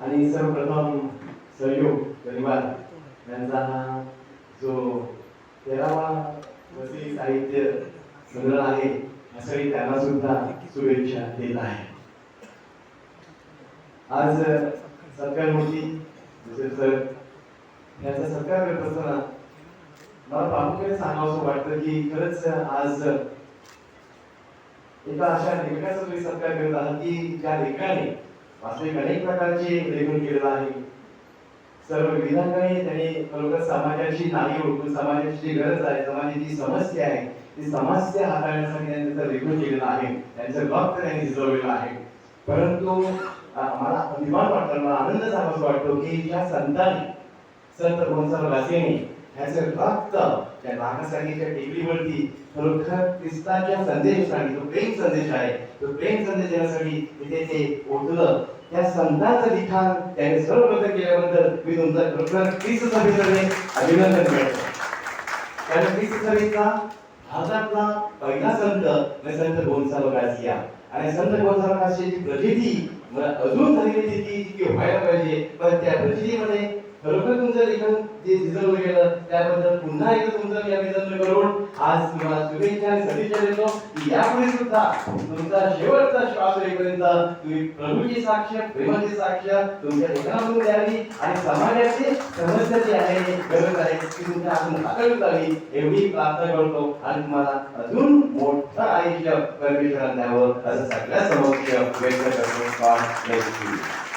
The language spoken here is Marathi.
आणि सर्वप्रथम सहयोग परिवार यांचा जो तेरावा साहित्य संग्रह आहे असंही त्यांना सुद्धा शुभेच्छा देत आहे. आज सत्कार मूर्ती जसे सर याचा सत्कार करत असताना मला प्रामुख्याने सांगावं वाटतं की खरंच आज एका अशा लेखकाचा तुम्ही सत्कार करत आहात की त्या लेखकाने वास्तविक अनेक प्रकारचे लेखन केलेलं आहे. सर्व विधानाने त्यांनी खरोखर समाजाची नाही ओळखून समाजाची जी गरज आहे समाजाची जी समस्या आहे ती समस्या हाताळण्यासाठी त्यांनी त्याचं लेखन केलेलं आहे. त्यांचं रक्त त्यांनी झिजवलेलं आहे. परंतु मला अभिमान वाटतो मला आनंद सांगायचा वाटतो की ज्या संतांनी संत गोंसाल वासेने ह्याचे रक्त त्या नागासागीच्या टेकडीवरती खरोखर ख्रिस्ताच्या संदेशासाठी जो प्रेम संदेश आहे तो प्रेम संदेश देण्यासाठी तिथे ते ओढलं त्या संतांचं लिखाण त्याने सर्वप्रथम केल्याबद्दल मी तुमचा खरोखर ख्रिस्त सभेकडे अभिनंदन करतो. कारण ख्रिस्त सभेचा भारतातला पहिला संत म्हणजे संत गोंसालो गासिया आणि संत गोंसालो गासियाची प्रचिती मला अजून झालेली ती की व्हायला पाहिजे. पण त्या प्रचितीमध्ये खरोखर तुमचं लेखन जे झिजवलं गेलं त्याबद्दल पुन्हा एकदा तुमचं या अभिनंदन करून आज तुम्हाला शुभेच्छा आणि सदिच्छा देतो. की यापुढे सुद्धा तुमचा शेवटचा श्वास येईपर्यंत तुम्ही प्रभूची साक्ष प्रेमाची साक्ष तुमच्या लेखनातून द्यावी आणि समाजाची समस्या जी आहे गरज आहे ती तुमच्या हातून हाताळून जावी एवढी प्रार्थना करतो. आणि तुम्हाला अजून मोठं आयुष्य परमेश्वरात द्यावं असं सगळ्या समोर व्यक्त करतो. God you.